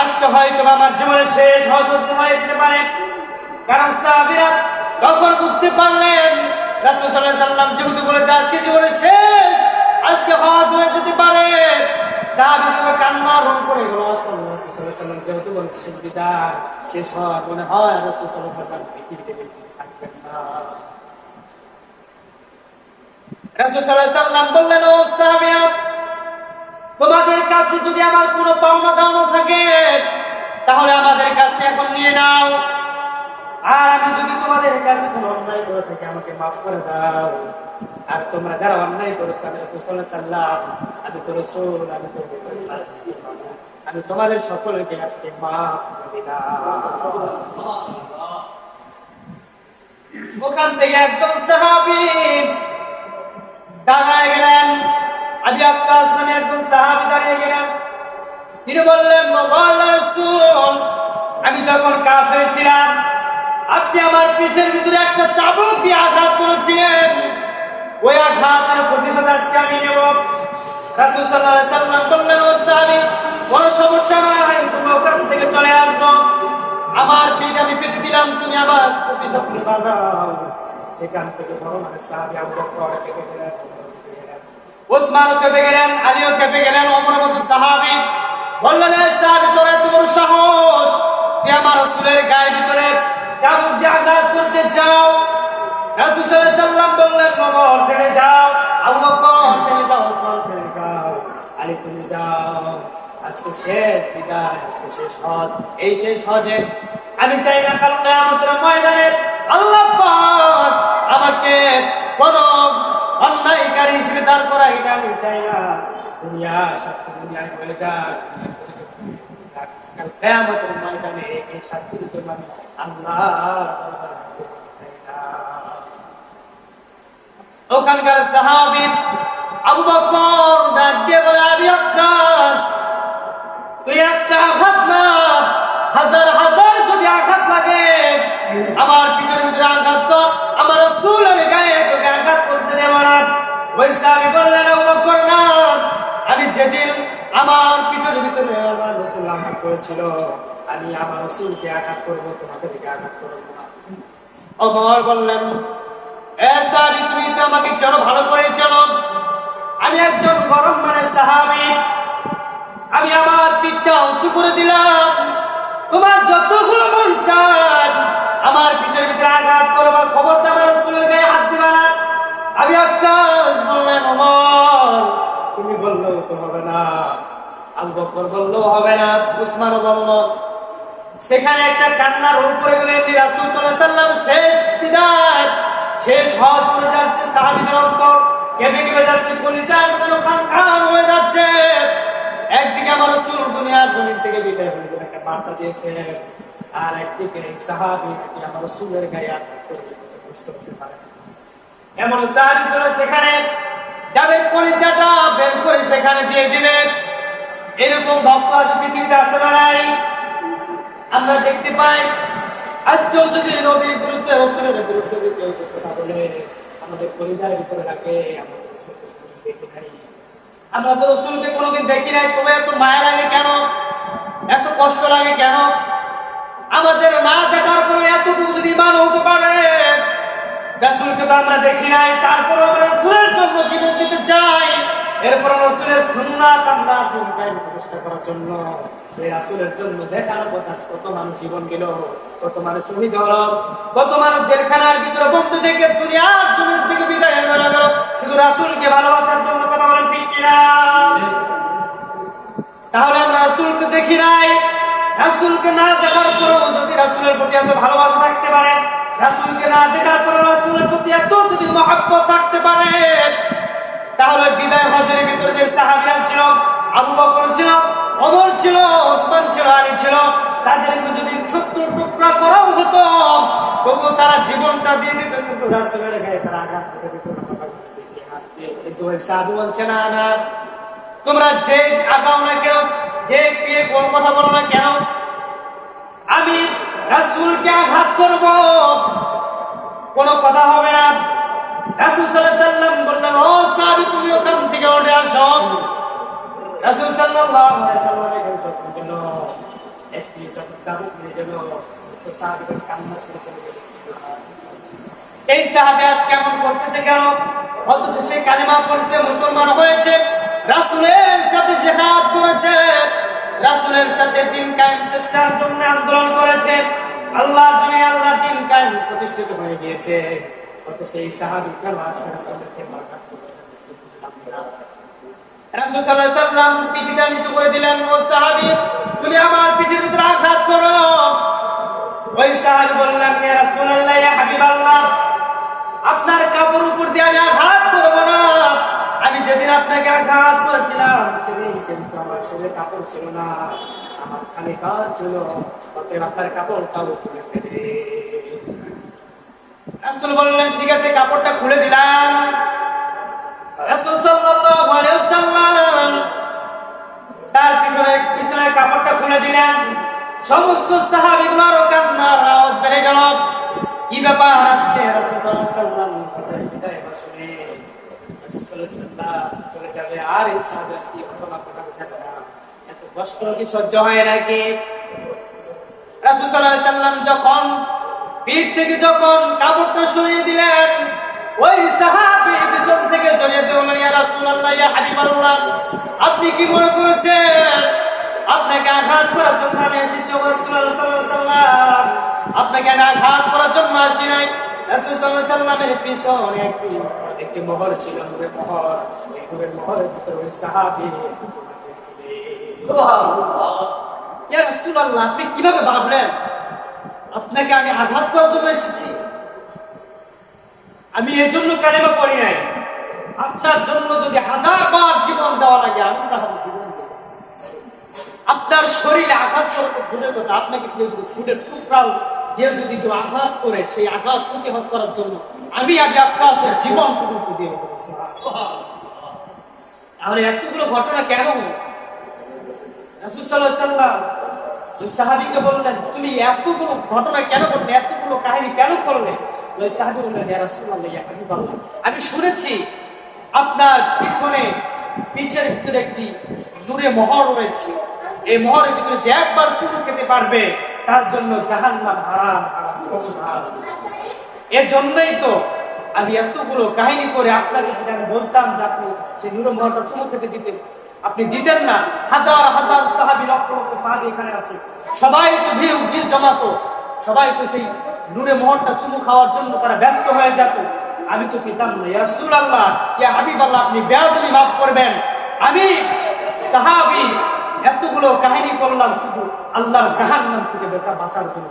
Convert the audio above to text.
আজকে হয়তো আমার জীবনের শেষ হজরত হয়ে যেতে পারে। কারণ সাহাবীরা তখন বুঝতে পারলেন, রাসূল সাল্লাম যেহেতু বলেছে, আজকে জীবনের শেষ, আজকে হজ হয়ে যেতে পারে। সাহাবীরা কান্না রং করে গেল সাল্লাম যেহেতু বলছে বিদায়, শেষ হয় মনে হয় রাসূল সাল্লাম পৃথিবীতে থাকবেন না। রাসূল সাল্লাম বললেন, ও সাহাবীরা তোমাদের কাছে যদি আমার কোনো পাওনা দাওনা থাকে, তাহলে আমাদের কাছে এখন নিয়ে নাও। আর আমি যদি তোমাদের কাছে কোনো অন্যায় করে থাকি, আমাকে মাফ করে দাও। আর তোমরা যারা অন্যায় করেছ, আমি আলাইহি সাল্লাম আমি তো রাসূল, আমি তো আমি তোমাদের সকলকে আজকে মাফ করে দিলাম। ওখান থেকে একদম সাহাবী দাঁড়ায় গেলেন। আবি আক্কাস নামে একজন সাহাবী দাঁড়িয়ে গেলেন। তিনি বললেন আমি যখন কাফের ছিলাম, আপনি আমার পিঠের ভিতরে একটা চাবুক দিয়ে আঘাত করেছিলেন। ওই আঘাতের প্রতিশোধ আজকে আমি নেব। রাসূল সাল্লাল্লাহু আলাইহি সাল্লাম বললেন, ও সাহাবী, কোনো সমস্যা নাই তুমি ওখান থেকে চলে আসো। আমার পিঠ আমি পেতে দিলাম, তুমি আমার প্রতিশোধ নিবা সেখান থেকে বড় মানে সাহাবী আবু বকর থেকে ওসমানও কেঁপে গেলেন, আলীও কেঁপে গেলেন অমরের মতো সাহাবি বললেন, "এ সাহাবি, তোর এত বড় সাহস। তুই আমার রাসূলের গায়ের ভিতরে চাবুক দিয়ে আঘাত করতে চাও। রাসূল সাল্লাম বললেন, ওমর, ছেড়ে যাও। আবু বকর, ছেড়ে যাও, ওসমান ছেড়ে যাও। আলী তুমি যাও। আজকে শেষ বিদায়, আজকে শেষ হজ। এই শেষ হজে আমি চাই না কাল কিয়ামতের ময়দানে আল্লাহ পাক আমাকে কোন অন্যায়কারী হিসেবে দাঁড় করা এটা আমি চাই না। দুনিয়া সত্য দুনিয়ায় হয়ে যাক কেয়ামতের ময়দানে এই শাস্তির জন্য আমি আল্লাহ ওখানকার সাহাবী আবু বকর ডাক দিয়ে বলে যেদিন আমার পিঠের ভিতরে আমার রাসূল আঘাত করেছিল। আমি আমার রাসূলকে আঘাত করব, তোমাদেরকে আঘাত করব না। বললেন তুমি তো আমাকে চেনো, ভালো করে চেনো। আমি একজন গরম মানে সাহাবী। আমি আমার পিঠটা উঁচু করে দিলাম। তোমার যতগুলো মন চান, আমার পিঠের ভিতরে আঘাত করো বা খবরদার রাসূলের গায়ে হাত দিবা না। আমি আকাশ বললেন ওমর তুমি বললেও তো হবে না। আবু বকর বললেও হবে না। উসমানও বলল, সেখানে একটা কান্নার রোল পড়ে গেলে এমনি রাসূল সাল্লাল্লাহু শেষ বিদায়, শেষ হজ করে যাচ্ছে, সাহাবীদের অন্তর কেঁপে কেঁপে যাচ্ছে, কলিজার মতো খান খান হয়ে যাচ্ছে। একদিকে আমার রাসূল দুনিয়ার জমিন থেকে বিদায় হয়ে একটা বার্তা দিয়েছে। আর একদিকে সাহাবী নাকি আমার রাসূলের গায়ে আঘাত করে কষ্ট করতে পারে। এমন সাহাবী ছিল সেখানে যাদের কলিজাটা বের করে সেখানে দিয়ে দিলেন। এরকম ভক্ত আজ পৃথিবীতে আসে না নাই? আমরা দেখতে পাই, আজকেও যদি নবীর বিরুদ্ধে, রসুলের বিরুদ্ধে কেউ কথা বলে, আমাদের পরিবারের ভিতরে রাখে আমরা তো রসুলকে কোনোদিন দেখি নাই, তবে এত মায়া লাগে কেন? এত কষ্ট লাগে কেন? আমাদের না দেখার পরে এতটুকু যদি মান হতে পারে রাসূলকে তো আমরা দেখি নাই তারপর আমরা রাসূলের জন্য জীবন দিতে চাই। এরপর রাসূলের সুন্নাত আমরা পূর্ণকায় প্রতিষ্ঠা করার জন্য সেই রাসূলের জন্য দেখানো কথা কত মানুষ জীবন দিল, কত মানুষ শহীদ হলো, কত মানুষ জেলখানার ভিতরে বন্ধ থেকে দুনিয়ার জমির থেকে বিদায় হয়ে গেল। শুধু রাসূলকে ভালোবাসার জন্য কথা বলেন ঠিক কিনা? তাহলে আমরা রাসূলকে দেখি নাই। রাসূলকে না দেখার পরেও যদি রাসূলের প্রতি এত ভালোবাসা থাকতে পারে রাসূলকে না দেখার পরেও রাসূলের প্রতি এত যদি মহব্বত থাকতে পারে, তাহলে বিদায় হজের ভিতরে যে সাহাবীরা ছিল, আবু বকর ছিল, ওমর ছিল, ওসমান ছিল, আলী ছিল, তাদেরকে যদি সত্তর টুকরা করাও হতো, তবু তারা জীবনটা দিয়ে দিত, কিন্তু রাসূলের গায়ে তারা আঘাত করে দিত। কিন্তু সাধু বলছে, না না, তোমরা যে আগাও না কেন, যে কোন কথা বলো না কেন, আমি রাসূলকে আঘাত করব কোনো কথা হবে না। এই সাহাবী আজ কেমন করতেছে কেন? অথচ সে কালিমা পড়ছে, মুসলমান হয়েছে। রাসূলের সাথে জিহাদ করেছে। রাসূলের সাথে দিন কায়েম, চেষ্টার জন্য আন্দোলন করেছে। আল্লাহ জুড়ে আল্লাহ দিন কায়েম প্রতিষ্ঠিত হয়ে গিয়েছে সাহাবী পিঠিটা নিচু করে দিলেন তুমি আমার আঘাত করো। আপনার কাপড় উপর দিয়ে আমি আঘাত ঠিক আছে, কাপড়টা খুলে দিলাম। তার পিছনে পিছনে কাপড়টা খুলে দিলেন। সমস্ত সাহাবীগুলোর কান্নার আওয়াজ বেড়ে গেল। কি ব্যাপার আজকে রাসূল সাল্লাল্লাহু তাদের বিদায় ভাষণে রাসূল সাল্লাল্লাহু আলাইহি ওয়াসাল্লাম যখন থেকে যখন কাপড়টা সরিয়ে দিলেন, ওই সাহাবী পিছন থেকে আপনি কি মনে করেছেন? আপনাকে আঘাত করার জন্য আমি এসেছি আপনাকে আমি আঘাত করার জন্য আসি নাই। পিছনে একটি একটি ছিল, নূরের এই নূরের ভিতরে ওই সাহাবী আপনি কীভাবে ভাবলেন আপনাকে আমি আঘাত করার জন্য এসেছি? আমি এই জন্য কালেমা পড়ি নাই। আপনার জন্য যদি হাজার বার জীবন দেওয়া লাগে, আমি সাহায্য জীবন দেব। আপনার শরীরে আঘাত করার ভুলে কথা, আপনাকে কেউ যদি ফুটের টুকরাও দিয়ে যদি কেউ আঘাত করে, সেই আঘাত প্রতিহত করার জন্য আমি আগে জীবন পর্যন্ত দিয়ে তাহলে এতগুলো ঘটনা কেন সাহাবীকে বললেন, তুমি এতগুলো ঘটনা কেন করলে এতগুলো কাহিনী কেন করলে? সাহাবী বললেন আমি শুনেছি আপনার পিছনে পিঠের ভিতরে একটি দূরে মহর রয়েছে। এই মোহরের ভিতরে যে একবার চুমু খেতে পারবে তার জন্য জাহান্নাম হারাম। হারাম। এজন্যই তো আমি এতগুলো কাহিনী করে আপনাকে আমি বলতাম যে আপনি সেই নূরে মোহরটা চুমু খেতে দিতেন, আপনি দিতেন না। হাজার হাজার সাহাবি, লক্ষ লক্ষ সাহাবি এখানে আছে। সবাই তো ভিড় ভিড় জমাতো। সবাই তো সেই নূরে মোহরটা চুমু খাওয়ার জন্য তারা ব্যস্ত হয়ে যেত। আমি তো দিতাম না। ইয়া রাসূলুল্লাহ, ইয়া হাবিবাল্লাহ, আপনি বেয়াদবি মাফ করবেন। আমি সাহাবি এতগুলো কাহিনী করলাম শুধু আল্লাহর জাহান নাম থেকে বেচা বাঁচার জন্য।